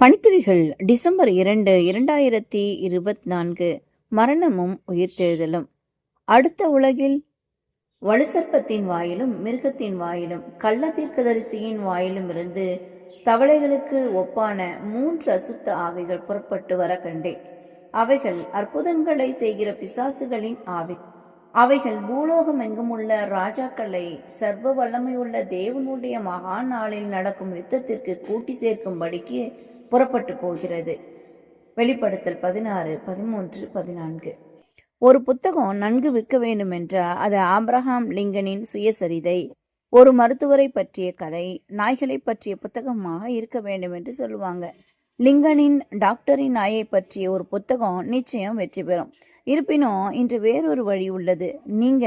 பனித்துளிகள் December இரண்டு இரண்டாயிரத்தி இருபத்தி நான்கு மரணமும் உயிர்த்தெழுதலும். அடுத்த உலகில் வலுசர்ப்பத்தின் வாயிலும் மிருகத்தின் வாயிலும் கள்ளத்தீர்க்கதரிசியின் வாயிலும் இருந்து தவளைகளுக்கு ஒப்பான மூன்று அசுத்த ஆவிகள் புறப்பட்டு வர கண்டேன். அவைகள் அற்புதங்களை செய்கிற பிசாசுகளின் ஆவி. அவைகள் பூலோகம் எங்குமுள்ள ராஜாக்களை சர்வ வல்லமையுள்ள தேவனுடைய மகா நாளில் நடக்கும் யுத்தத்திற்கு கூட்டி சேர்க்கும்படிக்கு புறப்பட்டு போகிறது. வெளிப்படுத்தல் பதினாறு பதிமூன்று பதினான்கு. ஒரு புத்தகம் நன்கு விற்க வேண்டும் என்றால் அது ஆப்ரஹாம் லிங்கனின் சுயசரிதை. ஒரு மருத்துவரை பற்றிய கதை நாய்களை பற்றிய புத்தகமாக இருக்க வேண்டும் என்று சொல்லுவாங்க. லிங்கனின் டாக்டரின் நாயை பற்றிய ஒரு புத்தகம் நிச்சயம் வெற்றி பெறும். இருப்பினும் இன்று வேறொரு வழி உள்ளது. நீங்க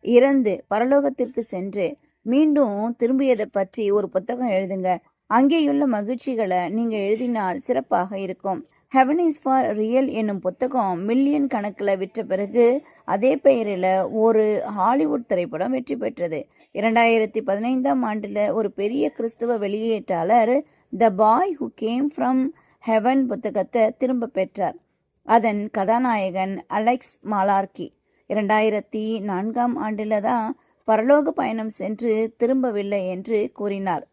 இறந்து பரலோகத்திற்கு சென்று மீண்டும் திரும்பியதை பற்றி ஒரு புத்தகம் எழுதுங்க. அங்கேயுள்ள மகிழ்ச்சிகளை நீங்கள் எழுதினால் சிறப்பாக இருக்கும். ஹெவன் இஸ் ஃபார் ரியல் என்னும் புத்தகம் மில்லியன் கணக்கில் விற்ற பிறகு அதே பெயரில் ஒரு ஹாலிவுட் திரைப்படம் வெற்றி பெற்றது. இரண்டாயிரத்தி பதினைந்தாம் ஆண்டில் ஒரு பெரிய கிறிஸ்துவ வெளியீட்டாளர் the boy who came from heaven புத்தகத்தை திரும்ப பெற்றார். அதன் கதாநாயகன் அலெக்ஸ் மாலார்கி இரண்டாயிரத்தி நான்காம் ஆண்டில் தான் பரலோக பயணம் சென்று திரும்பவில்லை என்று கூறினார்.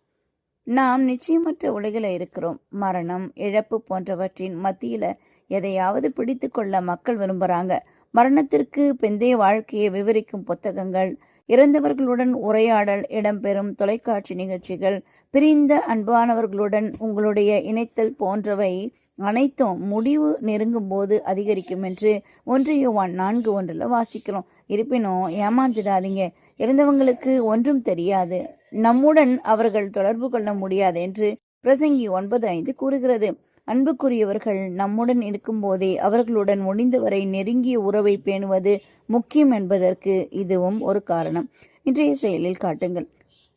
நாம் நிச்சயமற்ற உலகில் இருக்கிறோம். மரணம் இழப்பு போன்றவற்றின் மத்தியில் எதையாவது பிடித்து கொள்ள மக்கள் விரும்புகிறாங்க மரணத்திற்கு பிந்தைய வாழ்க்கையை விவரிக்கும் புத்தகங்கள் இறந்தவர்களுடன் உரையாடல் இடம்பெறும் தொலைக்காட்சி நிகழ்ச்சிகள் பிரிந்த அன்பானவர்களுடன் உங்களுடைய இணைத்தல் போன்றவை அனைத்தும் முடிவு நெருங்கும் போது அதிகரிக்கும் என்று ஒன்று ஒன் நான்கு ஒன்றில் வாசிக்கிறோம். இருப்பினும் ஏமாந்துடாதீங்க. இறந்தவங்களுக்கு ஒன்றும் தெரியாது. நம்முடன் அவர்கள் தொடர்பு கொள்ள முடியாது என்று பிரசங்கி ஒன்பது ஐந்து கூறுகிறது. அன்புக்குரியவர்கள் நம்முடன் இருக்கும்போதே அவர்களுடன் முடிந்தவரை நெருங்கிய உறவை பேணுவது முக்கியம் என்பதற்கு இதுவும் ஒரு காரணம். இன்றைய செயலில் காட்டுங்கள்.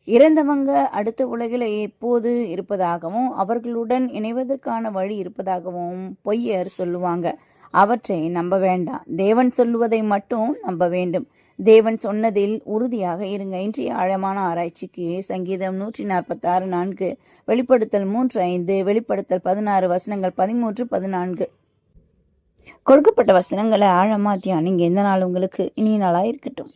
இறந்தவங்க அடுத்த உலகில் எப்போது இருப்பதாகவும் அவர்களுடன் இணைவதற்கான வழி இருப்பதாகவும் பொய்யர் சொல்லுவாங்க. அவற்றை நம்ப வேண்டாம். தேவன் சொல்லுவதை மட்டும் நம்ப வேண்டும். தேவன் சொன்னதில் உறுதியாக இருங்க. இன்றைய ஆழமான ஆராய்ச்சிக்கு சங்கீதம் நூற்றி நாற்பத்தாறு நான்கு வெளிப்படுத்தல் மூன்று ஐந்து வெளிப்படுத்தல் பதினாறு வசனங்கள் பதிமூன்று பதினான்கு. கொடுக்கப்பட்ட வசனங்களை ஆழமா தியானிங்க. எந்த நாள் உங்களுக்கு இனிய நாளாக இருக்கட்டும்.